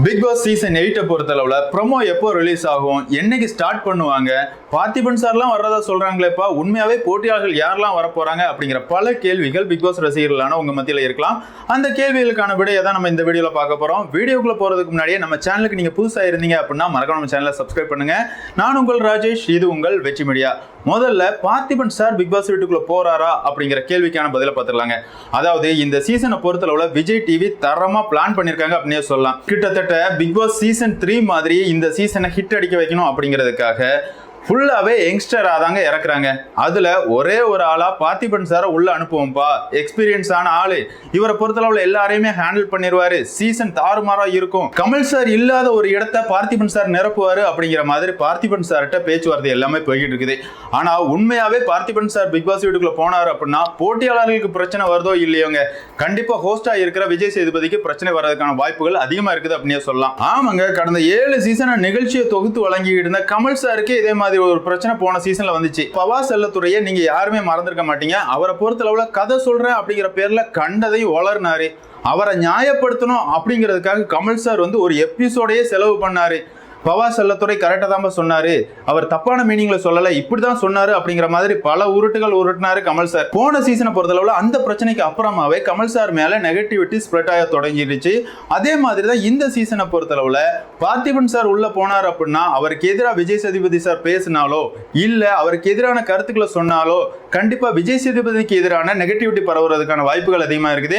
Big Boss season எயிட்டை பொறுத்தளவில் promo எப்போ release ஆகும்? என்னைக்கு ஸ்டார்ட் பண்ணுவாங்க? பார்த்திபன் சார்லாம் வர்றதா சொல்கிறாங்களேப்பா உண்மையாகவே போட்டியாளர்கள் யாரெல்லாம் வரப்போகிறாங்க அப்படிங்கிற பல கேள்விகள் பிக் பாஸ் ரசிகர்களான உங்கள் மத்தியில் இருக்கலாம். அந்த கேள்விகளுக்கான விடையை தான் நம்ம இந்த வீடியோவில் பார்க்க போகிறோம் வீடியோக்குள்ள போகிறதுக்கு முன்னாடியே நம்ம சேனலுக்கு நீங்கள் புதுசாக இருந்தீங்க அப்படின்னா மறக்காம நம்ம சேனலை சப்ஸ்கிரைப் பண்ணுங்கள் நான் உங்கள் ராஜேஷ் இது உங்கள் வெற்றி மீடியா. முதல்ல பார்த்திபன் சார் பிக் பாஸ் வீட்டுக்குள்ள போறாரா அப்படிங்கிற கேள்விக்கான பதிலை பார்த்துடலாங்க. அதாவது இந்த சீசனை பொறுத்தளவுல விஜய் டிவி தரமாக பிளான் பண்ணியிருக்காங்க அப்படின்னே சொல்லலாம். கிட்டத்தட்ட பிக் பாஸ் சீசன் த்ரீ மாதிரி இந்த சீசனை ஹிட் அடிக்க வைக்கணும் அப்படிங்கிறதுக்காக ஃபுல்லாகவே யங்ஸ்டராக தாங்க இறக்குறாங்க. அதில் ஒரே ஒரு ஆளாக பார்த்திபன் சாரை உள்ளே அனுப்புவோம்ப்பா எக்ஸ்பீரியன்ஸான ஆள். இவரை பொறுத்தளவில் எல்லாரையுமே ஹேண்டில் பண்ணிடுவாரு சீசன் தாறுமாறாக இருக்கும். கமல் சார் இல்லாத ஒரு இடத்த பார்த்திபன் சார் நிரப்புவார் அப்படிங்கிற மாதிரி பார்த்திபன் சார்கிட்ட பேச்சுவார்த்தை எல்லாமே போய்கிட்டு இருக்குது. ஆனால் உண்மையாகவே பார்த்திபன் சார் பிக் பாஸ் வீட்டுக்குள்ள போனார் அப்படின்னா போட்டியாளர்களுக்கு பிரச்சனை வருதோ இல்லையோங்க. கண்டிப்பாக ஹோஸ்டாக இருக்கிற விஜய் சேதுபதிக்கு பிரச்சனை வர்றதுக்கான வாய்ப்புகள் அதிகமாக இருக்குது அப்படின்னே சொல்லலாம். ஆமாங்க கடந்த ஏழு சீசனை நிகழ்ச்சியை தொகுத்து வழங்கிட்டு இருந்த கமல் சாருக்கு இதே மாதிரி ஒரு பிரச்சனை போன சீசன்ல வந்துச்சு. பவா செல்லத்துறைய நீங்க யாருமே மறந்துருக்க மாட்டீங்க. அவரை பொறுத்தளவுல கதை சொல்றேன் அப்படிங்கிற பேர்ல கண்டதை வளர்னாரு. அவரை நியாயப்படுத்தணும் அப்படிங்கிறதுக்காக கமல் சார் வந்து ஒரு எபிசோடையே செலவு பண்ணாரு. பவா செல்லத்துறை கரெக்டாக தான் சொன்னாரு. அவர் தப்பான மீனிங்ல சொல்லல இப்படி தான் சொன்னாரு அப்படிங்கிற மாதிரி பல உருட்டுகள் உருட்டினாரு கமல் சார் போன சீசனை பொறுத்தளவில் அந்த பிரச்சனைக்கு அப்புறமாவே கமல் சார் மேல நெகட்டிவிட்டி ஸ்ப்ரெட் ஆக தொடங்கிடுச்சு. அதே மாதிரி தான் இந்த சீசனை பொறுத்தளவுல பார்த்திபன் சார் உள்ள போனார் அப்படின்னா அவருக்கு எதிராக விஜய் சேதுபதி சார் பேசினாலோ இல்ல அவருக்கு எதிரான கருத்துக்களை சொன்னாலோ கண்டிப்பா விஜய் சேதுபதிக்கு எதிரான நெகட்டிவிட்டி பரவுறதுக்கான வாய்ப்புகள் அதிகமா இருக்குது.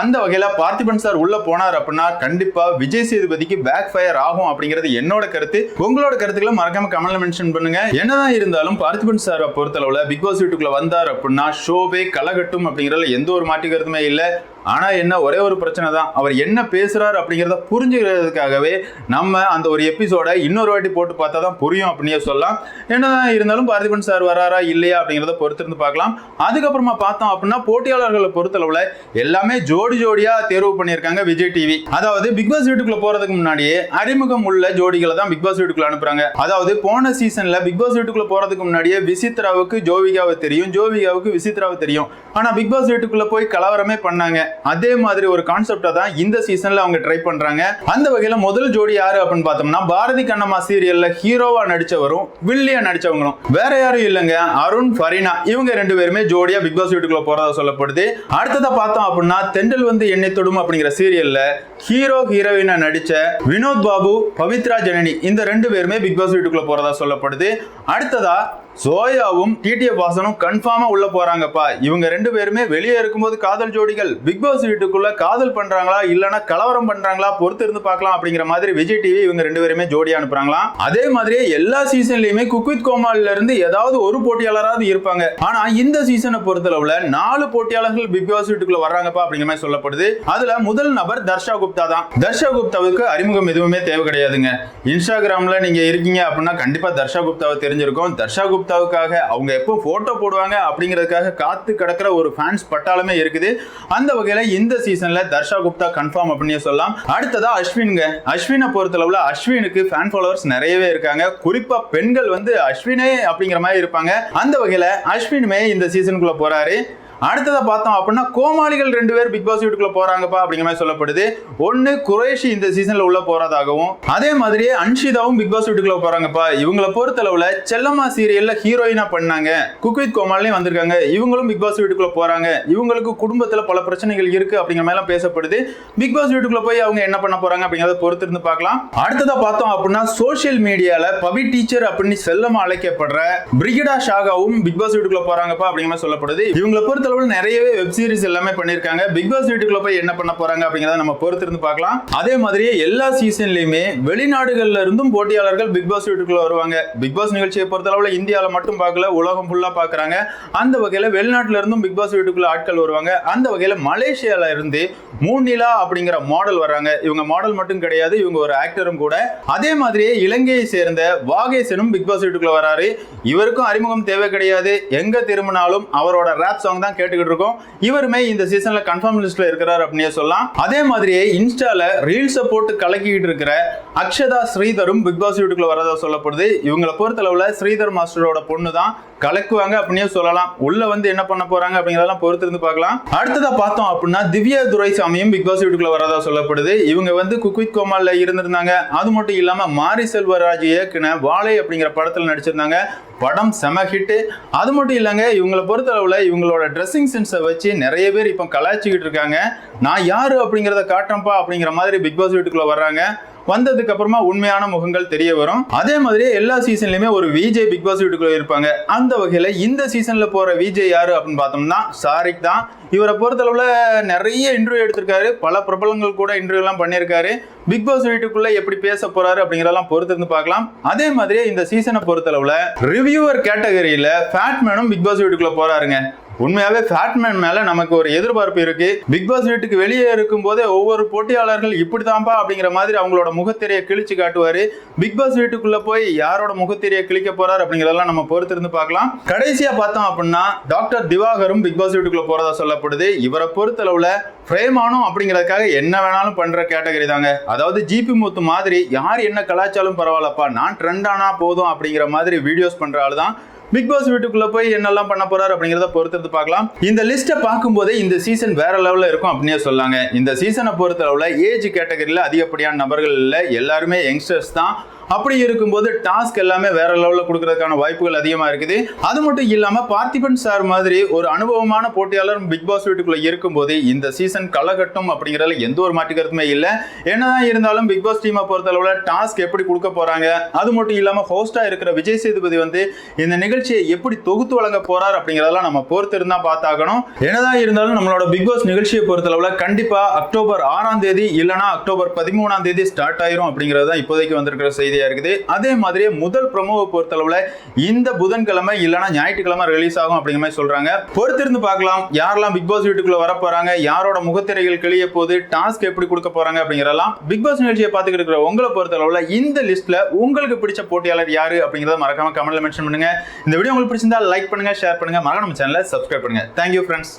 அந்த வகையில பார்த்திபன் சார் உள்ள போனார் அப்படின்னா கண்டிப்பா விஜய் சேதுபதிக்கு பேக் ஃபயர் ஆகும் அப்படிங்கிறது என்னோட கருத்து உங்களோட கருத்துக்களை மறக்காம கமெண்ட்ல மென்ஷன் பண்ணுங்க. என்னதான் இருந்தாலும் பார்த்திபன் சார் பொறுத்தளவுல பிக் பாஸ் வீட்டுக்குள்ள வந்தார் அப்படின்னா ஷோவே கலகட்டும் அப்படிங்கறதுல எந்த ஒரு மாற்று கருத்துமே இல்லை. ஆனால் என்ன ஒரே ஒரு பிரச்சனை தான். அவர் என்ன பேசுகிறார் அப்படிங்கிறத புரிஞ்சுக்கிறதுக்காகவே நம்ம அந்த ஒரு எபிசோடை இன்னொரு வாட்டி போட்டு பார்த்தா தான் புரியும் அப்படின்னே சொல்லலாம். என்னதான் இருந்தாலும் பார்த்திபன் சார் வராரா இல்லையா அப்படிங்கிறத பொறுத்திருந்து பார்க்கலாம். அதுக்கப்புறமா பார்த்தோம் அப்படின்னா போட்டியாளர்களை பொறுத்தளவில் எல்லாமே ஜோடி ஜோடியாக தேர்வு பண்ணியிருக்காங்க விஜய் டிவி அதாவது பிக் பாஸ் வீட்டுக்குள்ள போகிறதுக்கு முன்னாடியே அறிமுகம் உள்ள ஜோடிகளை தான் பிக் பாஸ் வீட்டுக்குள்ள அனுப்புறாங்க. அதாவது போன சீசனில் பிக் பாஸ் வீட்டுக்குள்ள போகிறதுக்கு முன்னாடியே விசித்ராவுக்கு ஜோவிகாவை தெரியும் ஜோவிகாவுக்கு விசித்ராவை தெரியும். ஆனால் பிக் பாஸ் வீட்டுக்குள்ள போய் கலவரமே பண்ணாங்க. அதே மாதிரி ஒரு கான்செப்டா தான் இந்த சீசன்ல அவங்க ட்ரை பண்றாங்க. அந்த வகையில முதல் ஜோடி யாரு அப்படின்னு பார்த்தோம்னா பாரதி கண்ணம்மா சீரியல்ல ஹீரோவா நடிச்சவரும் வில்லியா நடிச்சவங்களும். வேற யாரும் இல்லைங்க. அருண் ஃபரீனா இவங்க ரெண்டு பேருமே ஜோடியா பிக் பாஸ் வீட்டுக்குள்ள போறதா சொல்லப்படுது. அடுத்ததா பார்த்தோம் அப்படின்னா தெண்டல் வந்து என்னை தொடும் அப்படிங்கிற சீரியல்ல ஹீரோ ஹீரோயினா நடிச்ச வினோத் பாபு பவித்ரா ஜனனி இந்த ரெண்டு பேருமே பிக் பாஸ் வீட்டுக்குள்ள போறதா சொல்லப்படுது. அடுத்ததா சோயாவும் டிடிஎஃப் வாசனும் கன்ஃபார்மா உள்ள போறாங்கப்பா. இவங்க ரெண்டு பேருமே வெளியே இருக்கும்போது காதல் ஜோடிகள். பிக் பாஸ் வீட்டுக்குள்ள காதல் பண்றாங்களா இல்லனா கலவரம் பண்றாங்களா பொறுத்து இருந்து பார்க்கலாம் அப்படிங்கிற மாதிரி விஜய் டிவி இவங்க ரெண்டு பேருமே ஜோடி அனுப்புறாங்களாம். அதே மாதிரியே எல்லா சீசன்லயுமே குக்வித் கோமால இருந்து ஏதாவது ஒரு போட்டியாளராவது இருப்பாங்க. ஆனா இந்த சீசனை பொறுத்தளவுல நாலு போட்டியாளர்கள் பிக் பாஸ் வீட்டுக்குள்ள வர்றாங்கப்பா அப்படிங்கிற மாதிரி சொல்லப்படுது. அதுல முதல் நபர் தர்ஷா குப்தா தான். தர்ஷா குப்தாவுக்கு அறிமுகம் எதுவுமே தேவை கிடையாதுங்க. இன்ஸ்டாகிராம்ல நீங்க இருக்கீங்க அப்படின்னா கண்டிப்பா தர்ஷா குப்தாவை தெரிஞ்சிருக்கும். தர்ஷா குப்தா குப்தாவுக்காக அவங்க எப்போ ஃபோட்டோ போடுவாங்க அப்படிங்கிறதுக்காக காத்து கிடக்கிற ஒரு ஃபேன்ஸ் பட்டாளமே இருக்குது. அந்த வகையில் இந்த சீசனில் தர்ஷா குப்தா கன்ஃபார்ம் அப்படின்னு சொல்லலாம். அடுத்ததா அஸ்வின்ங்க. அஸ்வினை பொறுத்தளவுல அஸ்வினுக்கு ஃபேன் ஃபாலோவர்ஸ் நிறையவே இருக்காங்க. குறிப்பாக பெண்கள் வந்து அஸ்வினே அப்படிங்கிற மாதிரி இருப்பாங்க. அந்த வகையில் அஸ்வினுமே இந்த சீசனுக்குள்ளே போகிறாரு அடுத்ததை பார்த்தோம் அப்படின்னா கோமாளிகள் ரெண்டு பேர் பிக் பாஸ் வீட்டுக்குள்ள போறாங்கப்பா அப்படிங்கிற மாதிரி சொல்லப்படுது. ஒன்னு குரேஷி இந்த சீசன்ல உள்ள போறதாகவும் அதே மாதிரியே அன்ஷிதாவும் பிக் பாஸ் வீட்டுக்குள்ள போறாங்கப்பா. இவங்கள பொறுத்தளவுல செல்லம்மா சீரியல்ல ஹீரோயினா பண்ணாங்க. குக்வித் கோமாலையும் வந்திருக்காங்க. இவங்களும் பிக் பாஸ் வீட்டுக்குள்ள போறாங்க. இவங்களுக்கு குடும்பத்துல பல பிரச்சனைகள் இருக்கு அப்படிங்கிற மாதிரி பேசப்படுது. பிக் பாஸ் வீட்டுக்குள்ள போய் அவங்க என்ன பண்ண போறாங்க அப்படிங்கறத பொறுத்து இருந்து பார்க்கலாம். அடுத்ததா பார்த்தோம் அப்படின்னா சோஷியல் மீடியால பவி டீச்சர் அப்படின்னு செல்லமா அழைக்கப்படுற பிரிகிடா ஷாகாவும் பிக் பாஸ் வீட்டுக்குள்ள போறாங்கப்பா அப்படிங்கிற மாதிரி சொல்லப்படுது. இவங்கள பொறுத்தளவு நிறையவே வெப் சீரிஸ் எல்லாமே பண்ணிருக்காங்க பிக் பாஸ் வீட்டுக்குள்ள போய் என்ன பண்ண போறாங்க அப்படிங்கறத நம்ம பொறுத்திருந்து பார்க்கலாம். அதே மாதிரியே எல்லா சீசன்லயுமே வெளிநாடுகள்ல இருந்தும் போட்டியாளர்கள் பிக் பாஸ் வீட்டுக்குள்ள வருவாங்க. பிக் பாஸ் நிகழ்ச்சியை பொறுத்த அளவில் இந்தியாவில் மட்டும் பார்க்கல உலகம் ஃபுல்லா பாக்குறாங்க அந்த வகையில வெளிநாட்டுல இருந்தும் பிக் பாஸ் வீட்டுக்குள்ள ஆட்கள் வருவாங்க. அந்த வகையில மலேசியால இருந்து மூனிலா அப்படிங்கிற மாடல் வர்றாங்க. இவங்க மாடல் மட்டும் கிடையாது இவங்க ஒரு ஆக்டரும் கூட. அதே மாதிரியே இலங்கையை சேர்ந்த வாகேசனும் பிக் பாஸ் வீட்டுக்குள்ள வராரு. இவருக்கும் அறிமுகம் தேவை கிடையாது. எங்க திரும்பினாலும் அவரோட ரேப் சாங் தான் தான் கேட்டுக்கிட்டு இருக்கோம். இவருமே இந்த சீசன்ல கன்ஃபார்ம் லிஸ்ட்ல இருக்கிறார் அப்படின்னே சொல்லலாம். அதே மாதிரியே இன்ஸ்டால ரீல்ஸை போட்டு கலக்கிக்கிட்டு இருக்கிற அக்ஷதா ஸ்ரீதரும் பிக் பாஸ் வீட்டுக்குள்ள வரதா சொல்லப்படுது. இவங்களை பொறுத்தளவுல ஸ்ரீதர் மாஸ்டரோட பொண்ணு தான் கலக்குவாங்க அப்படின்னே சொல்லலாம். உள்ள வந்து என்ன பண்ண போறாங்க அப்படிங்கறதெல்லாம் பொறுத்து இருந்து பார்க்கலாம். அடுத்ததா பார்த்தோம் அப்படின்னா திவ்யா துரைசாமியும் பிக் பாஸ் வீட்டுக்குள்ள வரதா சொல்லப்படுது. இவங்க வந்து குக்வித் கோமால்ல இருந்திருந்தாங்க. அது மட்டும் இல்லாம மாரி செல்வராஜ் இயக்குன வாழை அப்படிங்கிற படத்துல நடிச்சிருந்தாங்க. படம் செம ஹிட்டு அது மட்டும் இல்லைங்க இவங்களை பொறுத்தளவில் இவங்களோட ட்ரெஸ்ஸிங் சென்ஸை வச்சு நிறைய பேர் இப்போ கலாய்ச்சிக்கிட்டு இருக்காங்க. நான் யார் அப்படிங்கிறத காட்டுறேன்ப்பா அப்படிங்கிற மாதிரி பிக் பாஸ் வீட்டுக்குள்ளே வர்றாங்க. வந்ததுக்கு அப்புறமா உண்மையான முகங்கள் தெரிய வரும். அதே மாதிரி எல்லா சீசன்லயுமே ஒரு விஜய் பிக் பாஸ் வீட்டுக்குள்ள இருப்பாங்க. அந்த வகையில இந்த சீசன்ல போற விஜய் யாரு அப்படின்னு பார்த்தோம்னா சாரிக் தான். இவரை பொறுத்தளவுல நிறைய இன்டர்வியூ எடுத்திருக்காரு. பல பிரபலங்கள் கூட இன்டர்வியூ எல்லாம் பண்ணியிருக்காரு. பிக் பாஸ் வீட்டுக்குள்ள எப்படி பேச போறாரு அப்படிங்கறதெல்லாம் பொறுத்திருந்து பார்க்கலாம். அதே மாதிரியே இந்த சீசனை பொறுத்தளவுல ரிவ்யூவர் கேட்டகரியில ஃபேட்மேனும் பிக் பாஸ் வீட்டுக்குள்ள போறாருங்க. உண்மையாவே ஃபேட்மேன் மேல நமக்கு ஒரு எதிர்பார்ப்பு இருக்கு. பிக் பாஸ் வீட்டுக்கு வெளியே இருக்கும் போதே ஒவ்வொரு போட்டியாளர்கள் இப்படிதான்ப்பா அப்படிங்கிற மாதிரி அவங்களோட முகத்திரையை கிழிச்சு காட்டுவாரு. பிக் பாஸ் வீட்டுக்குள்ள போய் யாரோட முகத்திரையை கிழிக்க போறாரு அப்படிங்கறதெல்லாம் நம்ம பொறுத்திருந்து பார்க்கலாம். கடைசியா பார்த்தோம் அப்படின்னா டாக்டர் திவாகரும் பிக் பாஸ் வீட்டுக்குள்ள போறதா சொல்லப்படுது. இவரை பொறுத்தளவுல ஃப்ரேமானும் அப்படிங்கிறதுக்காக என்ன வேணாலும் பண்ற கேட்டகரி தாங்க. அதாவது ஜிபி முத்து மாதிரி யார் என்ன கலாச்சாரம் பரவாயில்லப்பா நான் ட்ரெண்ட் ஆனா போதும் அப்படிங்கிற மாதிரி வீடியோஸ் பண்ற ஆள் தான் பிக் பாஸ் வீட்டுக்குள்ள போய் என்னெல்லாம் பண்ண போறாரு அப்படிங்கறத பொறுத்து பார்க்கலாம். இந்த லிஸ்ட்டை பார்க்கும்போதே இந்த சீசன் வேற லெவல்ல இருக்கும் அப்படின்னே சொல்லாங்க. இந்த சீசனை பொறுத்தளவுல ஏஜ் கேட்டகரியில அதிகப்படியான நபர்கள் இல்லை. எல்லாருமே யங்ஸ்டர்ஸ் தான். அப்படி இருக்கும்போது டாஸ்க் எல்லாமே வேற லெவலில் கொடுக்கறதுக்கான வாய்ப்புகள் அதிகமாக இருக்குது. அது மட்டும் இல்லாமல் பார்த்திபன் சார் மாதிரி ஒரு அனுபவமான போட்டியாளர் பிக் பாஸ் வீட்டுக்குள்ளே இருக்கும்போது இந்த சீசன் களகட்டும் அப்படிங்கிறதுல எந்த ஒரு மாற்றுக்கருத்துமே இல்லை. என்னதான் இருந்தாலும் பிக் பாஸ் டீமை பொறுத்தளவில் டாஸ்க் எப்படி கொடுக்க போறாங்க அது மட்டும் இல்லாமல் ஹோஸ்ட்டாக இருக்கிற விஜய் சேதுபதி வந்து இந்த நிகழ்ச்சியை எப்படி தொகுத்து வழங்க போறார் அப்படிங்கிறதெல்லாம் நம்ம பொறுத்து இருந்தா பார்த்தாகணும். என்னதான் இருந்தாலும் நம்மளோட பிக் பாஸ் நிகழ்ச்சியை பொறுத்தளவில் கண்டிப்பாக அக்டோபர் ஆறாம் தேதி இல்லைனா அக்டோபர் பதிமூணாம் தேதி ஸ்டார்ட் ஆயிரும் அப்படிங்கிறது தான் இப்போதைக்கு வந்திருக்கிற செய்தியாக இருக்குது. அதே மாதிரியே முதல் ப்ரமோவை பொறுத்தளவில் இந்த புதன்கிழமை இல்லைனா ஞாயிற்றுக்கிழமை ரிலீஸ் ஆகும் அப்படிங்கிற மாதிரி சொல்கிறாங்க பொறுத்திருந்து பார்க்கலாம். யாரெல்லாம் பிக் பாஸ் வீட்டுக்குள்ளே வர யாரோட முகத்திரைகள் கிளிய போது டாஸ்க் எப்படி கொடுக்க போகிறாங்க அப்படிங்கிறதெல்லாம் பிக் பாஸ் நிகழ்ச்சியை பார்த்துக்கிட்டு இருக்கிற உங்களை பொறுத்தளவில் இந்த லிஸ்ட்டில் உங்களுக்கு பிடிச்ச போட்டியாளர் யார் அப்படிங்கிறத மறக்காம கமெண்ட்டில் மென்ஷன் பண்ணுங்க. இந்த வீடியோ உங்களுக்கு பிடிச்சிருந்தா லைக் பண்ணுங்க ஷேர் பண்ணுங்க. மறக்காம நம்ம சேனலை சப்ஸ்கிரைப் பண்ணுங்கள் தேங்க்யூ ஃப்ரெண்ட்ஸ்